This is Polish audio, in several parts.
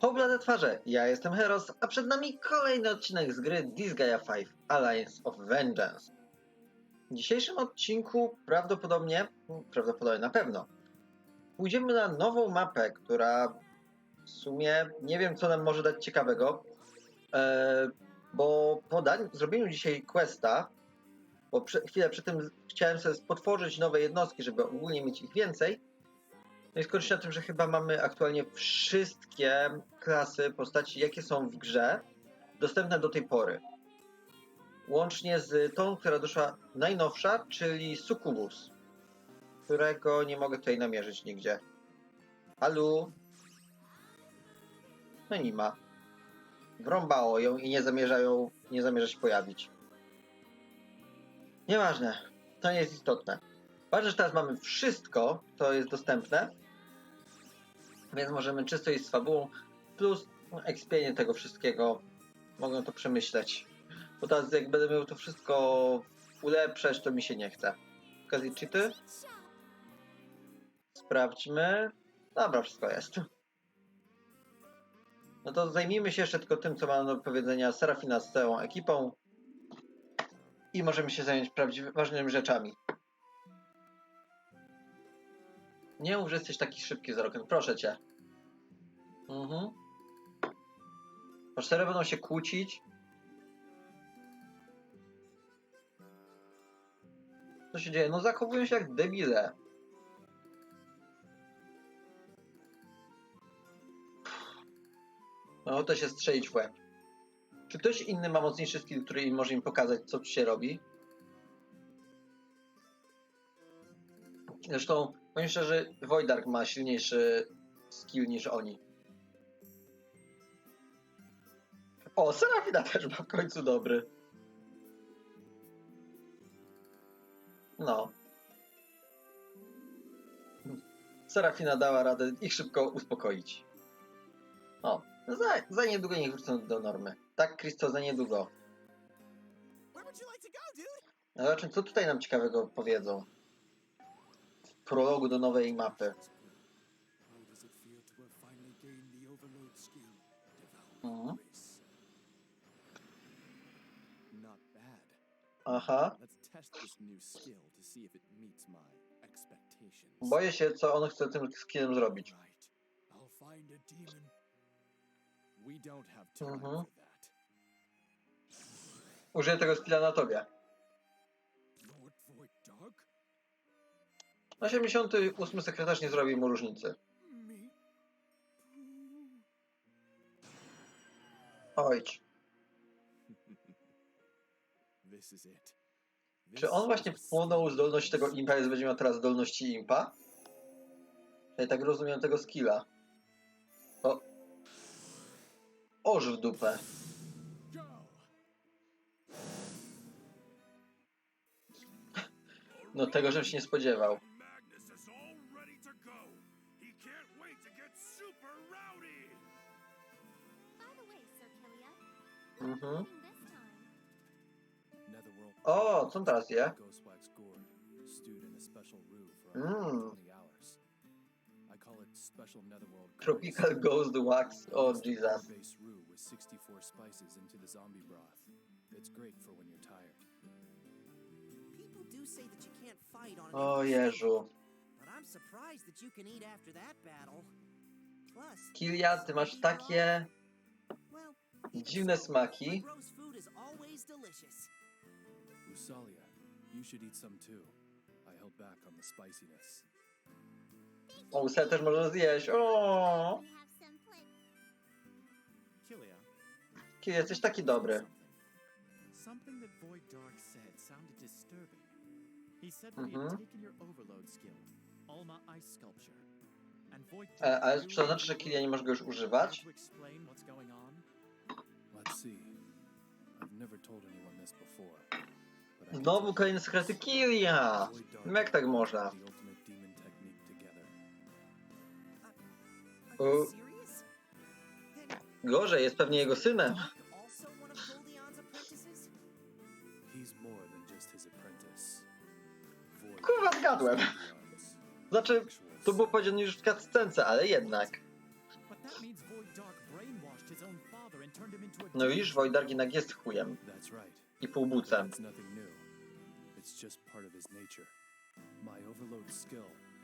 Poblade twarze, ja jestem Heros, a przed nami kolejny odcinek z gry Disgaea 5 Alliance of Vengeance. W dzisiejszym odcinku prawdopodobnie, prawdopodobnie na pewno, pójdziemy na nową mapę, która w sumie nie wiem co nam może dać ciekawego, e, bo po zrobieniu dzisiaj questa, bo chwilę przy tym chciałem sobie potworzyć nowe jednostki, żeby ogólnie mieć ich więcej, no i skończy na tym, że chyba mamy aktualnie wszystkie klasy postaci, jakie są w grze, dostępne do tej pory. Łącznie z tą, która doszła najnowsza, czyli Succubus, którego nie mogę tutaj namierzyć nigdzie. Alu? No nie ma. Wrąbało ją i nie zamierzają, nie zamierza się pojawić. Nieważne, to nie jest istotne. Ważne, że teraz mamy wszystko, co jest dostępne, więc możemy czysto iść z fabułą, plus ekspienie tego wszystkiego, mogę to przemyśleć. Bo teraz jak będę miał to wszystko ulepszać, to mi się nie chce. Okazji cheaty? Sprawdźmy. Dobra, wszystko jest. No to zajmijmy się jeszcze tylko tym, co ma do powiedzenia Serafina z całą ekipą. I możemy się zająć prawdziwymi, ważnymi rzeczami. Nie mów, że jesteś taki szybki, Zaroken. Proszę cię. Mhm. Bohaterowie będą się kłócić. Co się dzieje? No zachowują się jak debile. No to się strzelić w łeb. Czy ktoś inny ma mocniejszy skill, który może im pokazać, co się robi? Zresztą, powiem szczerze, Wojdark ma silniejszy skill niż oni. O, Serafina też ma w końcu dobry. No. Serafina dała radę ich szybko uspokoić. O, za, za niedługo niech wrócą do normy. Tak, Kristo, za niedługo. Zobaczmy, co tutaj nam ciekawego powiedzą. Prologu do nowej mapy. Mhm. Aha. Boję się, co on chce tym skillem zrobić. Mhm. Użyję tego skilla na tobie. 88 sekretarz nie zrobi mu różnicy. It. Czy on właśnie wchłonął zdolność tego impa, więc będzie miał teraz zdolności impa? Ja tak rozumiem tego skilla. O. Oż w dupę. No tego, żebym się nie spodziewał. Mhm. O, co teraz je? Ghostwax gourd, stewed in a special roux for Mm. 20 hours. I call it special Netherworld. Tropical Ghost Wax. O, Jesus. Base roux with 64 spices into the zombie broth. It's great for when you're tired. People do say that you can't fight on an O empty Jeżu. stomach, But I'm surprised that you can eat after that battle. Plus, Kilia, ty masz takie dziwne smaki. Usalia, you should eat some too. I held back on the spiciness. O, łusę też można zjeść. O, Kilia. Kilia, jesteś taki dobry. Something that Void Dark said sounded disturbing. He said that he Mhm. had taken your overload skill, Alma Ice Sculpture. And Void E, Dark ale to znaczy, że Kilia nie może go już używać? Znowu kolejne sekrety No jak tak można? Then Gorzej, jest pewnie jego synem. Kurwa, zgadłem. Znaczy, to było powiedziane już w cutscence, ale jednak. No widzisz, Wojdark jednak jest chujem i półbucem.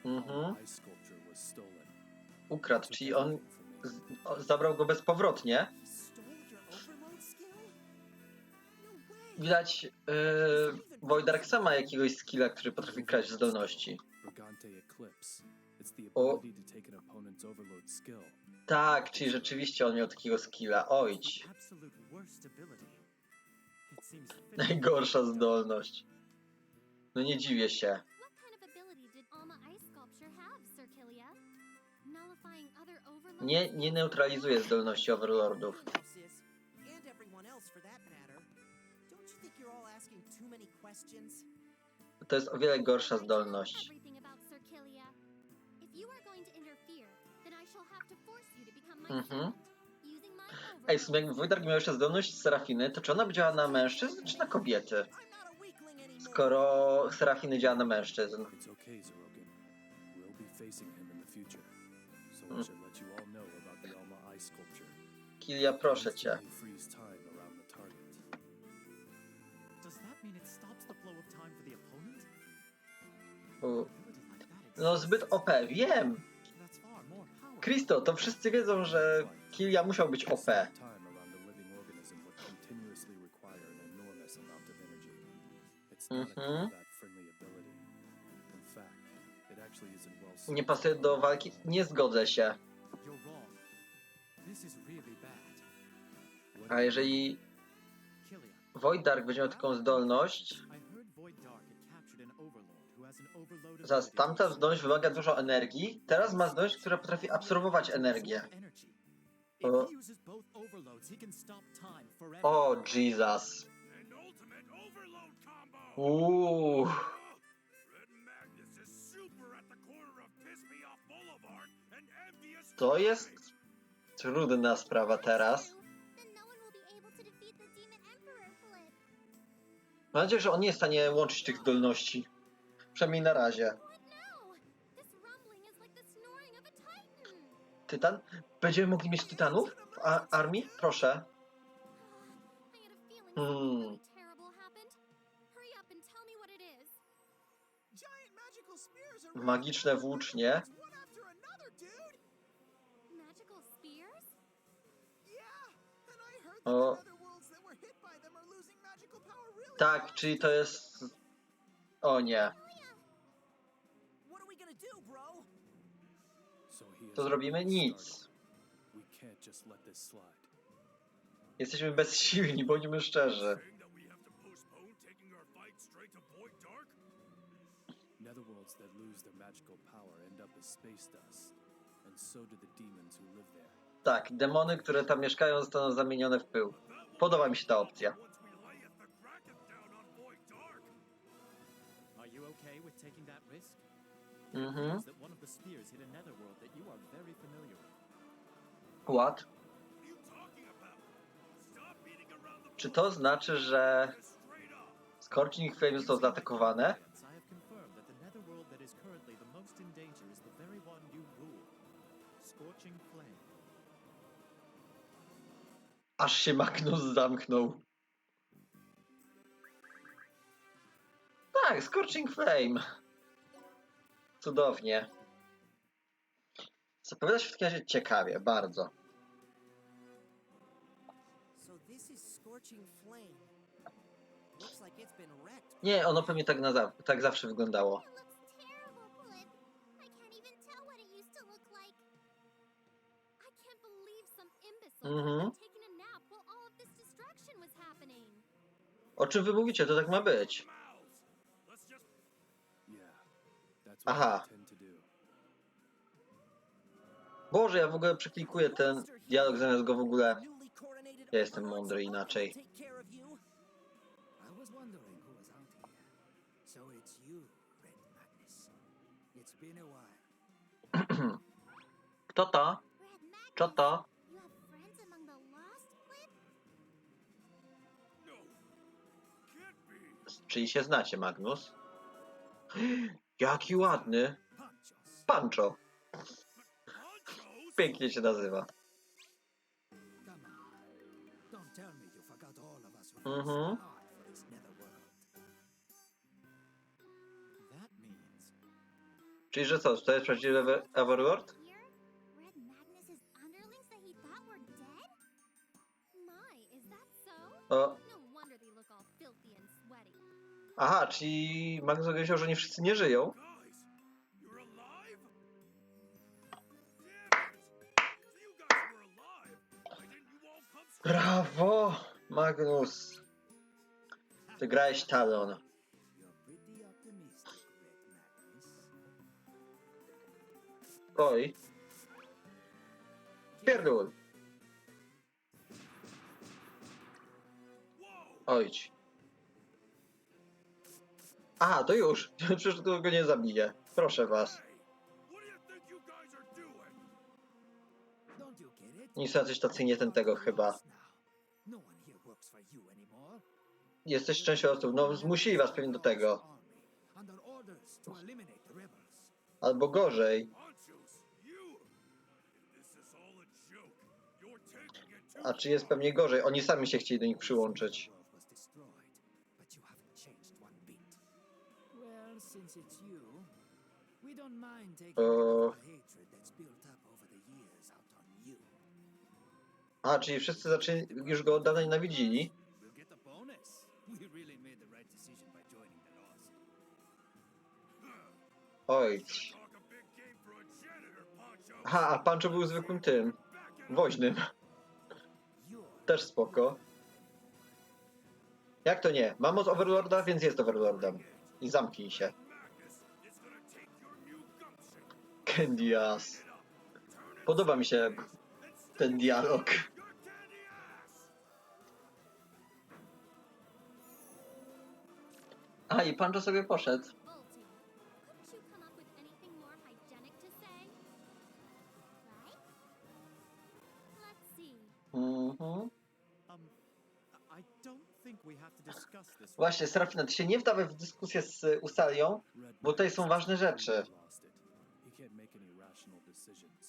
Mhm. Ukradł, czyli on zabrał go bezpowrotnie. No. Widać, yy, Wojdark sama jakiegoś skilla, który potrafi kraść zdolności. Brigante Eclipse. It's the O. ability to take an opponent's overload skill. Tak, czyli rzeczywiście on miał takiego skilla. Fitting Najgorsza zdolność. No nie dziwię się. Nie, nie neutralizuje zdolności Overlordów. To jest o wiele gorsza zdolność. Mhm. Ej, w sumie jakby. Wojdark miał jeszcze zdolność Serafiny, to czy ona by działała na mężczyzn, czy na kobiety? Skoro Serafiny działa na mężczyzn. Hmm. Kilia, proszę cię. U, No zbyt OP, wiem. Kristo, to wszyscy wiedzą, że Kilia musiał być OP. Mhm. Nie pasuje do walki? Nie zgodzę się. A jeżeli. Wojdark będzie miał taką zdolność, ability tamta zdolność wymaga dużo energii, teraz ma zdolność, która potrafi absorbować energię. O. O, Jesus. Uuu. To jest trudna sprawa teraz. Mam nadzieję, że on nie jest w stanie łączyć tych zdolności. Przynajmniej na razie. No? Tytan? Będziemy mogli mieć tytanów w a- armii? Proszę. Hmm. Magiczne włócznie. O. Tak, czyli to jest... O nie. Taking our fight straight to Void Dark? Netherworlds that lose their magical power end up as space dust, and so do the demons who live there. Tak, demony, które tam mieszkają, zostaną zamienione w pył. Podoba mi się ta opcja. Once the Czy to znaczy, że. Scorching Flame został zaatakowane? Aż się Magnus zamknął. Tak, Scorching Flame. Cudownie. Zapowiada się w takim razie ciekawie, bardzo. Nie, ono pewnie tak, na za tak zawsze wyglądało. Mhm. O czym wy mówicie? To tak ma być. Aha. Boże, ja w ogóle przeklikuję ten dialog zamiast go w ogóle... Ja jestem mądry inaczej. Take care of you. I was wondering who was out here. So it's you, Red Magnus. It's been a while. Kto to? Co to? Czyli się znacie, Magnus? Jaki ładny. Pancho. Pięknie się nazywa. Mhm. Czyli, że co, to jest prawdziwy Everlord? O, aha, czyli Magnus powiedział, że oni wszyscy nie żyją. Wygrałeś talon. Oj. Pierdol. Ojdź. Aha, to już. Przecież to go nie zabije. Proszę was. Nie są jacyś tacy nie ten tego chyba. Jesteś częścią osób. No zmusili was pewnie do tego. Albo gorzej. A czy jest pewnie gorzej? Oni sami się chcieli do nich przyłączyć. you. A, czyli wszyscy zaczęli, już go od dawna nienawidzili. Poncho. Aha, a Pancho był zwykłym tym. Woźnym. Też spoko. Jak to nie? Mam moc Overlorda, więc jest Overlordem. I zamknij się. Candy ass. Podoba mi się ten dialog. A, i Pancho sobie poszedł. Właśnie, Serafina, ty się nie wdawaj w dyskusję z Usalią, bo tutaj są ważne rzeczy.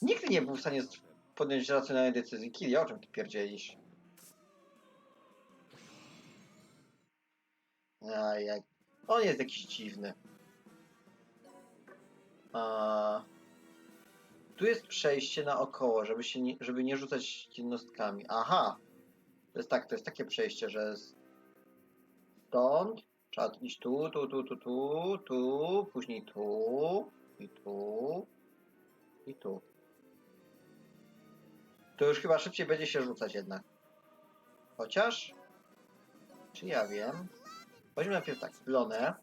Nigdy nie był w stanie podjąć racjonalnej decyzji. Kili, o czym ty pierdzielisz? A, jak... On jest jakiś dziwny. A... Tu jest przejście naokoło, żeby się nie, żeby nie rzucać jednostkami. Aha! To jest tak, to jest takie przejście, że z- stąd trzeba iść tu, tu, tu, tu, tu, tu, później tu i tu i tu. To już chyba szybciej będzie się rzucać jednak. Chociaż... Czy ja wiem? Weźmy najpierw tak, Blonę.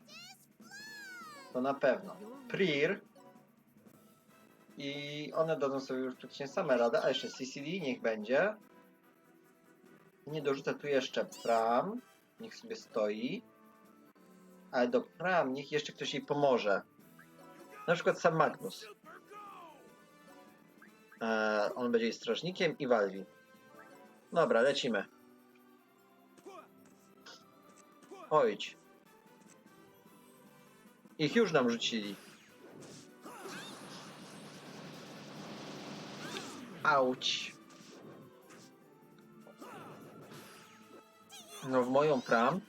To na pewno. Prir. I one dadzą sobie już praktycznie same radę, a jeszcze CCD niech będzie. Nie dorzucę tu jeszcze Pram. Niech sobie stoi. Ale do Pram niech jeszcze ktoś jej pomoże. Na przykład sam Magnus. E, on będzie jej strażnikiem i Walwi. Dobra, lecimy. Ojdź. Ich już nam rzucili. Auć. No w moją pram.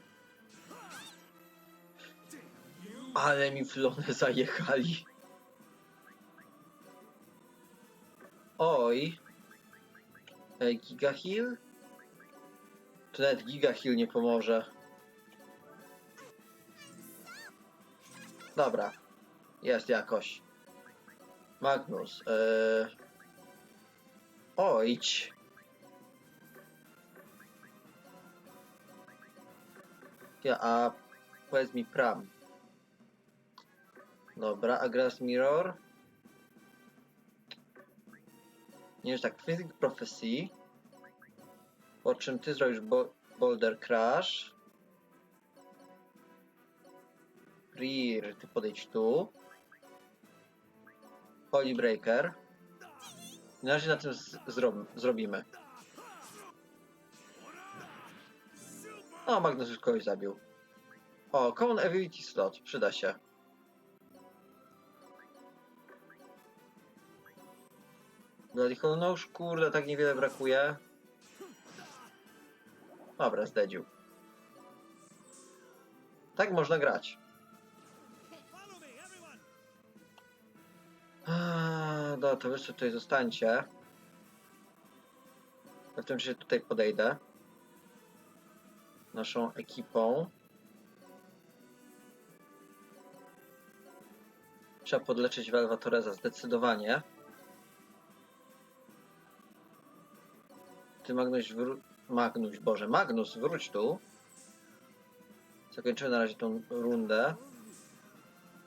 Ale mi flonę zajechali. Oj. E, Giga Heal? To nawet Giga Heal nie pomoże. Dobra. Jest jakoś. Magnus. E... Ojdź. Ja, a powiedz mi Pram. Dobra, a Grass Mirror? Nie jest tak, Physic Prophecy. Po czym ty zrobisz bo Boulder Crash. Rear, ty podejdź tu. Holy Breaker. Na razie na tym zrobimy. O, Magnus już kogoś zabił. O, Common Ability Slot, przyda się. Bloody Hollow, no już kurde, tak niewiele brakuje. Dobra, zdedził. Tak można grać. Eee, Dobra, to wy sobie tutaj zostańcie. W tym czasie tutaj podejdę. Naszą ekipą. Trzeba podleczyć Torreza zdecydowanie. Ty Magnuś wró... Magnuś, Boże, Magnus, wróć tu. Zakończymy na razie tą rundę.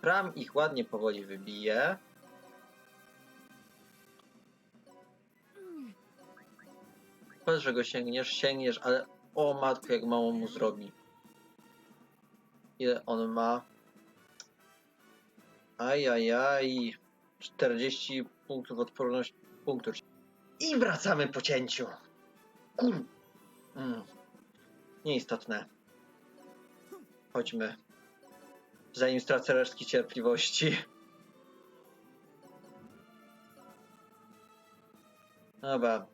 Pram ich ładnie powoli wybije. Powiedz, że go sięgniesz, sięgniesz, ale o matko, jak mało mu zrobi. Ile on ma? Ajajaj. 40 punktów odporności. Punktów. I wracamy po cięciu. Kur... Mm. Nieistotne. Chodźmy. Zanim stracę resztki cierpliwości. Dobra.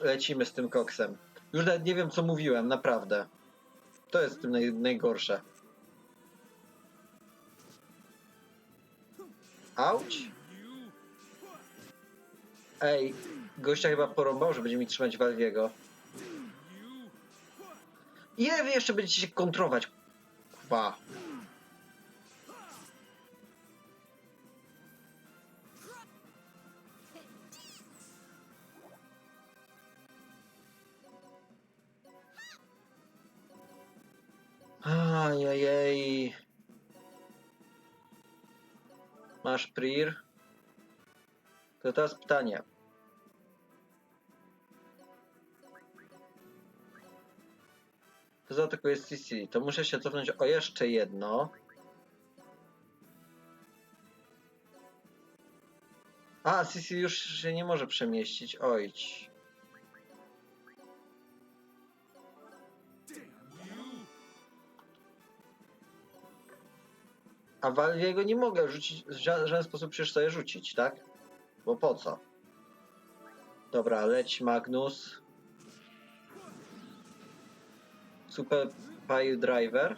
Lecimy z tym koksem. Już nawet nie wiem, co mówiłem, naprawdę. To jest w tym naj, najgorsze. Auć? Ej, gościa chyba porąbał, że będzie mi trzymać Walwiego. Ile wy jeszcze będziecie się kontrować? Kwa. Masz Prir? To teraz pytanie. To zaatakuje CC. To muszę się cofnąć o jeszcze jedno. A, CC już się nie może przemieścić. Ojć. A Valviego nie mogę rzucić, w ża- żaden sposób przecież sobie rzucić, tak? Bo po co? Dobra, leć Magnus. Super Pile Driver.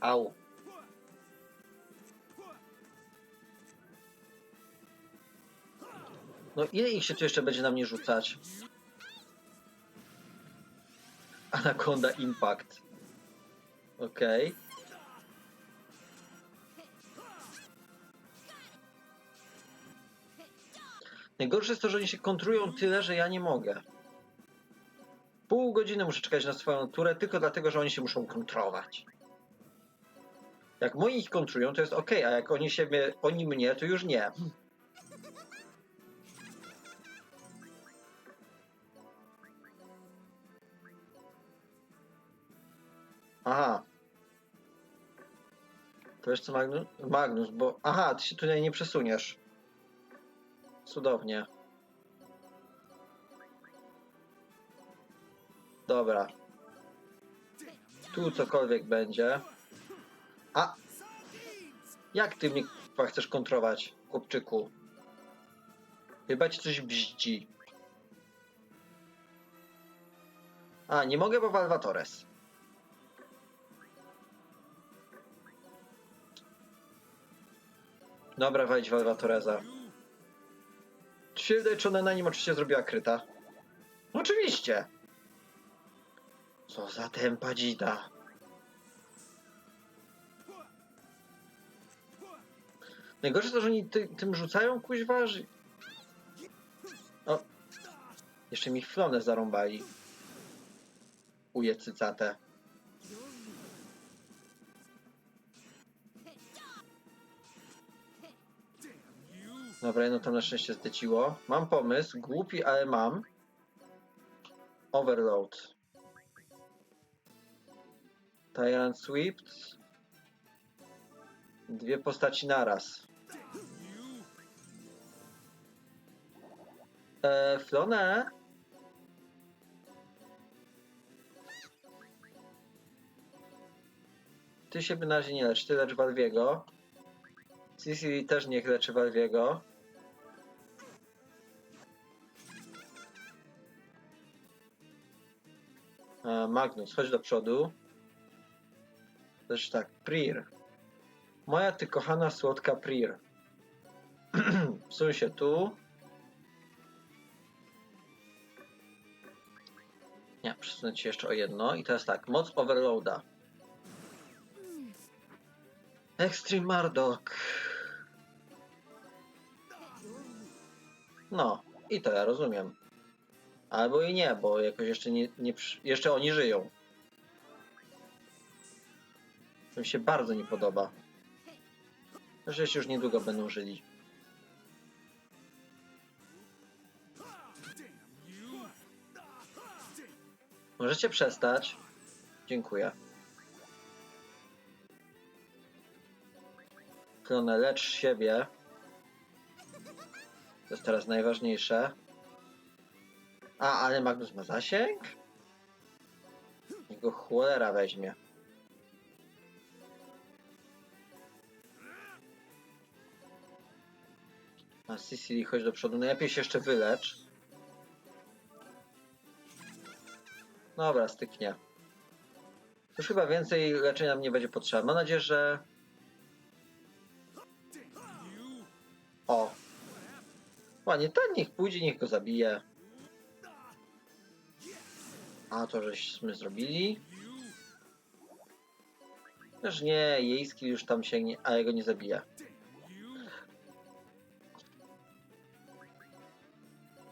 Au. No ile ich się tu jeszcze będzie na mnie rzucać? Anaconda Impact. Okej. Najgorsze jest to, że oni się kontrują tyle, że ja nie mogę. Pół godziny muszę czekać na swoją turę tylko dlatego, że oni się muszą kontrować. Jak moi ich kontrują, to jest ok, a jak oni siebie, oni mnie, to już nie. Aha. To wiesz co, Magnus? Magnus, bo... Aha, ty się tutaj nie przesuniesz. Cudownie. Dobra. Tu cokolwiek będzie. A! Jak ty mnie chcesz kontrować, chłopczyku? Chyba ci coś bździ. A, nie mogę, bo Valvatores. Dobra, wejdź Valvatoreza. Czy się wydaje, czy ona na nim oczywiście zrobiła kryta? Oczywiście! Co za tempa dzida. Najgorsze to, że oni ty, tym rzucają kuźwa, że... O! Jeszcze mi flonę zarąbali. Uje cycate. Dobra, jedno tam na szczęście zdeciło. Mam pomysł, głupi, ale mam. Overload. Tyrant Swept. Dwie postaci naraz. Eee, Flonę? Ty się by na razie nie lecz, ty lecz Walwiego. Sicily też niech leczy Valviego. Magnus, chodź do przodu. Też tak, Prir. Moja ty kochana słodka Prir. Wsuń się tu. Nie, przesunę ci jeszcze o jedno. I teraz tak, moc Overloada. Extreme Mardok. No, i to ja rozumiem. Albo i nie, bo jakoś jeszcze nie, nie jeszcze oni żyją. To mi się bardzo nie podoba. Że już niedługo będą żyli. Możecie przestać? Dziękuję. Klonę, lecz siebie. To jest teraz najważniejsze. A, ale Magnus ma zasięg? Niech go cholera weźmie. A Sicily, chodź do przodu. Najlepiej się jeszcze wylecz. Dobra, styknie. Już chyba więcej leczenia nam nie będzie potrzeba. Mam nadzieję, że... O. Ładnie, ten niech pójdzie, niech go zabije. A to żeśmy zrobili. Też nie, jej skill już tam sięgnie, a jego nie zabije.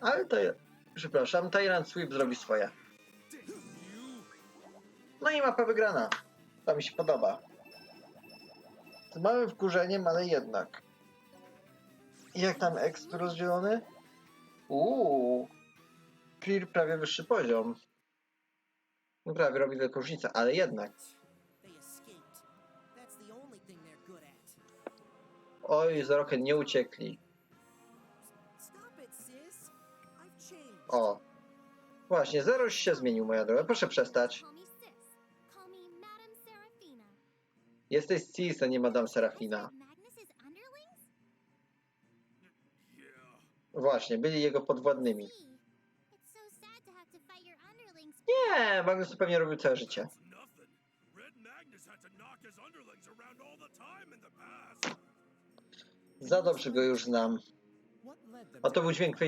Ale to, przepraszam, Tyrant Sweep zrobi swoje. No i mapa wygrana. To mi się podoba. Z małym wkurzeniem, ale jednak. I jak tam exp rozdzielony? Uuu. Clear prawie wyższy poziom. No prawie robi wielką różnicę, ale jednak. Oj, z Rocket nie uciekli. O. Właśnie, Zeroś się zmienił, moja droga. Proszę przestać. Jesteś Cis, a nie Madame Serafina. Właśnie, byli jego podwładnymi. Nie, Magnus to pewnie robił całe życie. Za dobrze go już znam. A to był dźwięk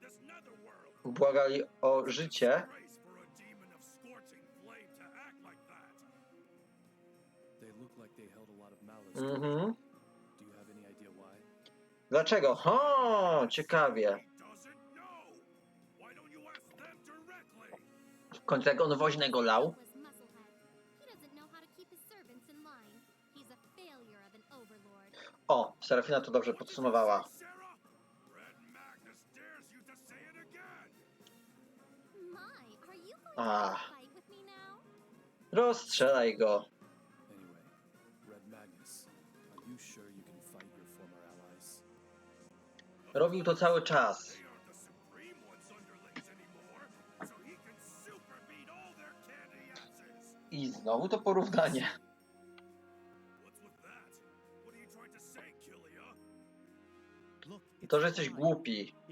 this netherworld. Błagali o życie. Mhm. Dlaczego? O, ciekawie. Końcu jak on woźnego lał. Was Musclehead. He doesn't know how to keep all their candy asses. I znowu to porównanie. Trying to To, że jesteś głupi. To.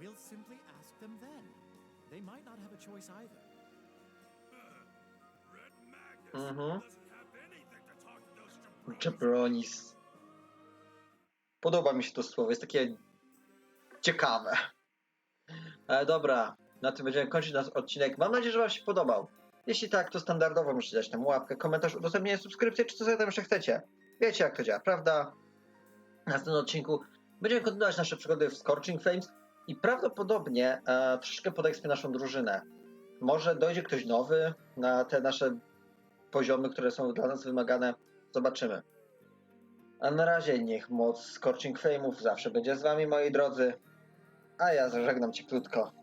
We'll simply ask them then. They might not have a choice either. Mhm. to to jabronis. Podoba mi się to słowo, jest takie ciekawe. Ale dobra, na tym będziemy kończyć nasz odcinek. Mam nadzieję, że Wam się podobał. Jeśli tak, to standardowo możecie dać tam łapkę, komentarz, udostępnienie, subskrypcję, czy co sobie tam jeszcze chcecie. Wiecie jak to działa, prawda? W następnym odcinku będziemy kontynuować nasze przygody w Scorching Flames i prawdopodobnie e, troszeczkę podekspię naszą drużynę. Może dojdzie ktoś nowy na te nasze poziomy, które są dla nas wymagane. Zobaczymy. A na razie niech moc Scorching Flame'ów zawsze będzie z wami, moi drodzy. A ja zażegnam cię krótko.